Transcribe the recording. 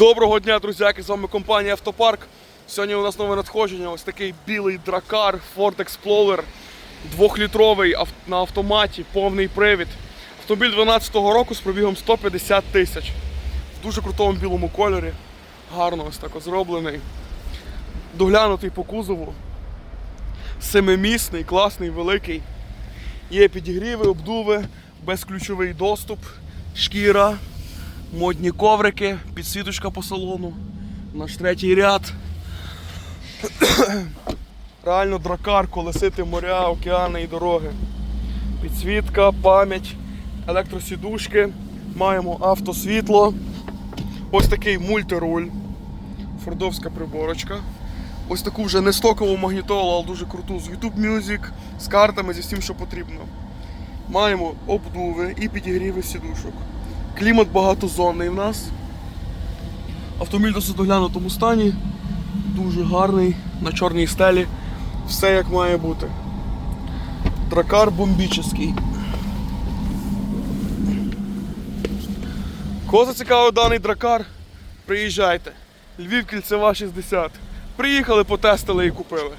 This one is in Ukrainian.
Доброго дня, друзяки! З вами компанія Автопарк. Сьогодні у нас нове надходження. Ось такий білий дракар Ford Explorer, двохлітровий на автоматі, повний привід. Автомобіль 12-го року з пробігом 150 тисяч. В дуже крутому білому кольорі. Гарно ось так зроблений. Доглянутий по кузову. Семимісний, класний, великий. Є підігріви, обдуви, безключовий доступ, шкіра, модні коврики, підсвіточка по салону, наш третій ряд. Реально дракар, колесити моря, океани і дороги. Підсвітка, пам'ять, електросідушки, маємо автосвітло, ось такий мультируль, фордовська приборочка. Ось таку вже не стокову магнітолу, але дуже круту з YouTube Music, з картами, зі всім, що потрібно. Маємо обдуви і підігріви сідушок. Клімат багатозонний в нас. Автомобіль досить доглянутому стані. Дуже гарний, на чорній стелі. Все як має бути. Дракар бомбічний. Кого зацікавив даний дракар, приїжджайте. Львів кільцева 60. Приїхали, потестили і купили.